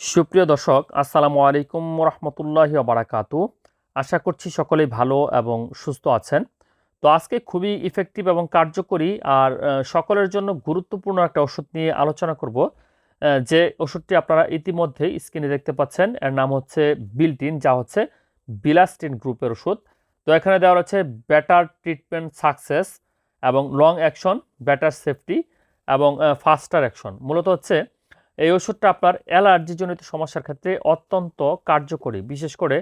সুপ্রিয় দর্শক, আসসালামু আলাইকুম রহমতুল্লাহ বারাকাতু আশা করছি সকলেই ভালো এবং সুস্থ আছেন। তো আজকে খুবই ইফেক্টিভ এবং কার্যকরী আর সকলের জন্য গুরুত্বপূর্ণ একটা ওষুধ নিয়ে আলোচনা করব যে ওষুধটি আপনারা ইতিমধ্যেই স্ক্রিনে দেখতে পাচ্ছেন। এর নাম হচ্ছে বিলটিন, যা হচ্ছে বিলাস্টিন গ্রুপের ওষুধ। তো এখানে দেওয়া রয়েছে বেটার ট্রিটমেন্ট সাকসেস এবং লং অ্যাকশন, বেটার সেফটি এবং ফাস্টার অ্যাকশন। মূলত হচ্ছে এই ওষুধটা আপনার অ্যালার্জিজনিত সমস্যার ক্ষেত্রে অত্যন্ত কার্যকরী। বিশেষ করে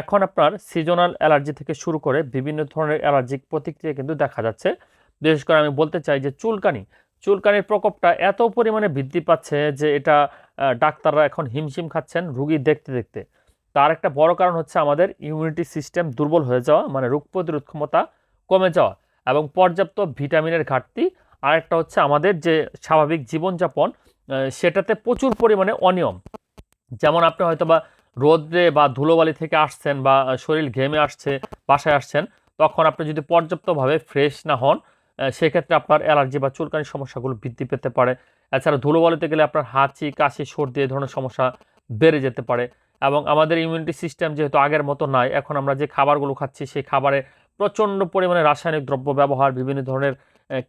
এখন আপনার সিজনাল অ্যালার্জি থেকে শুরু করে বিভিন্ন ধরনের অ্যালার্জিক প্রতিক্রিয়া কিন্তু দেখা যাচ্ছে। বিশেষ করে আমি বলতে চাই যে চুলকানি, চুলকানির প্রকোপটা এত পরিমাণে বৃদ্ধি পাচ্ছে যে এটা ডাক্তাররা এখন হিমশিম খাচ্ছেন রুগী দেখতে দেখতে। তার একটা বড় কারণ হচ্ছে আমাদের ইমিউনিটি সিস্টেম দুর্বল হয়ে যাওয়া মানে রোগ প্রতিরোধ ক্ষমতা কমে যাওয়া এবং পর্যাপ্ত ভিটামিনের ঘাটতি। আরেকটা হচ্ছে আমাদের যে স্বাভাবিক জীবনযাপন সেটাতে প্রচুর পরিমাণে অনিয়ম। যেমন আপনি হয়তো বা রোদ্রে বা ধুলোবালি থেকে আসছেন বা শরীর ঘেমে আসছে, বাসায় আসছেন, তখন আপনি যদি পর্যাপ্তভাবে ফ্রেশ না হন সেক্ষেত্রে আপনার অ্যালার্জি বা চুলকানির সমস্যাগুলো বৃদ্ধি পেতে পারে। এছাড়া ধুলোবালিতে গেলে আপনার হাঁচি, কাশি, সর্দি এই ধরনের সমস্যা বেড়ে যেতে পারে। এবং আমাদের ইমিউনিটি সিস্টেম যেহেতু আগের মতো নাই, এখন আমরা যে খাবারগুলো খাচ্ছি, সেই খাবারে প্রচণ্ড পরিমাণে রাসায়নিক দ্রব্য ব্যবহার, বিভিন্ন ধরনের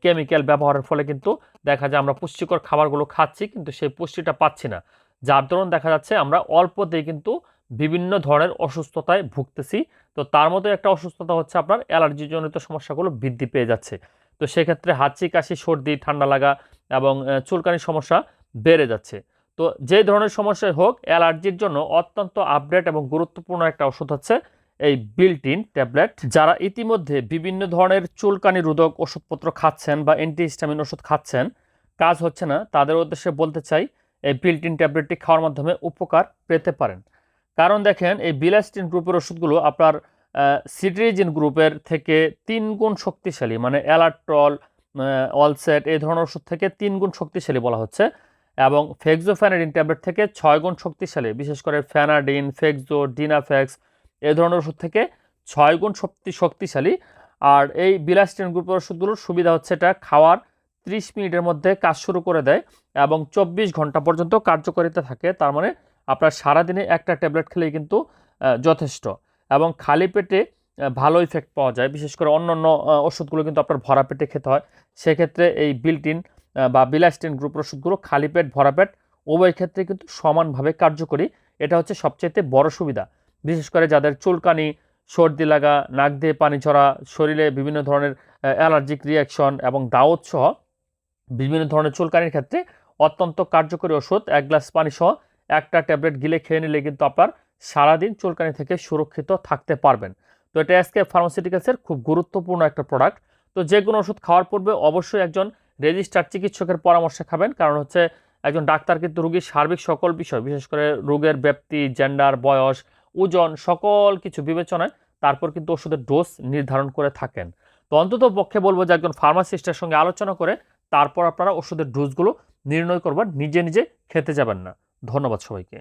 কেমিক্যাল ব্যবহারের ফলে কিন্তু দেখা যায় আমরা পুষ্টিকর খাবারগুলো খাচ্ছি, কিন্তু সেই পুষ্টিটা পাচ্ছি না। যার দরুন দেখা যাচ্ছে আমরা অল্পতেই কিন্তু বিভিন্ন ধরনের অসুস্থতায় ভুগতেছি। তো তার মধ্যে একটা অসুস্থতা হচ্ছে আপনার অ্যালার্জিজনিত সমস্যাগুলো বৃদ্ধি পেয়ে যাচ্ছে। তো সেক্ষেত্রে হাঁচি, কাশি, সর্দি, ঠান্ডা লাগা এবং চুলকানির সমস্যা বেড়ে যাচ্ছে। তো যে ধরনের সমস্যাই হোক, অ্যালার্জির জন্য অত্যন্ত আপডেট এবং গুরুত্বপূর্ণ একটা ওষুধ হচ্ছে এই বিল্টিন ট্যাবলেট যারা ইতিমধ্যে বিভিন্ন ধরনের চুলকানি রোধক ওষুধপত্র খাচ্ছেন বা অ্যান্টিহিস্টামিন ওষুধ খাচ্ছেন, কাজ হচ্ছে না, তাদের উদ্দেশ্যে বলতে চাই, এই বিল্টিন ট্যাবলেটটি খাওয়ার মাধ্যমে উপকার পেতে পারেন। কারণ দেখেন, এই বিলাস্টিন গ্রুপের ওষুধগুলো আপনার সিট্রিজিন গ্রুপের থেকে তিন গুণ শক্তিশালী মানে অ্যালাট্রল অলসেট, এই ধরনের ওষুধ থেকে তিন গুণ শক্তিশালী বলা হচ্ছে, এবং ফেক্সোফ্যানাডিন ট্যাবলেট থেকে ছয় গুণ শক্তিশালী, বিশেষ করে ফ্যানাডিন, ফেক্সো ডিনাফ্যাক্স এই ধরনের ওষুধ থেকে ছয় গুণ শক্তি শক্তিশালী। আর এই বিলাস্টিন গ্রুপের ওষুধগুলোর সুবিধা হচ্ছে এটা খাওয়ার ত্রিশ মিনিটের মধ্যে কাজ শুরু করে দেয় এবং চব্বিশ ঘণ্টা পর্যন্ত কার্যকারিতা থাকে। তার মানে আপনার সারাদিনে একটা ট্যাবলেট খেলেই কিন্তু যথেষ্ট। এবং খালি পেটে ভালো ইফেক্ট পাওয়া যায়। বিশেষ করে অন্য অন্য ওষুধগুলো কিন্তু আপনার ভরা পেটে খেতে হয়। সেক্ষেত্রে এই বিল্টিন বা বিলাস্টিন গ্রুপের ওষুধগুলো খালি পেট, ভরা পেট, উভয় ক্ষেত্রে কিন্তু সমানভাবে কার্যকরী। এটা হচ্ছে সবচেয়ে বড় সুবিধা। বিশেষ করে যাদের চুলকানি, সর্দি লাগা, নাক দিয়ে পানি ছড়া শরীরে বিভিন্ন ধরনের অ্যালার্জিক রিয়াকশন এবং দাউদ সহ বিভিন্ন ধরনের চুলকানির ক্ষেত্রে অত্যন্ত কার্যকরী ওষুধ। এক গ্লাস পানি সহ একটা ট্যাবলেট গিলে খেয়ে নিলে কিন্তু আপনার সারাদিন চুলকানি থেকে সুরক্ষিত থাকতে পারবেন। তো এটা এসকে ফার্মাসিউটিক্যালসের খুব গুরুত্বপূর্ণ একটা প্রোডাক্ট তো যে কোনো ওষুধ খাওয়ার পূর্বে অবশ্যই একজন রেজিস্টার্ড চিকিৎসকের পরামর্শে খাবেন। কারণ হচ্ছে একজন ডাক্তার কিন্তু রুগীর সার্বিক সকল বিষয়, বিশেষ করে রোগের ব্যাপ্তি জেন্ডার বয়স ওজন, সকল কিছু বিবেচনায় তারপর কিন্তু ওষুধের ডোজ নির্ধারণ করে থাকেন। তো অন্তত পক্ষে বলব যে একজন ফার্মাসিস্টের সঙ্গে আলোচনা করে তারপর আপনারা ওষুধের ডোজগুলো নির্ণয় করবার নিজে নিজে খেতে যাবেন না। ধন্যবাদ সবাইকে।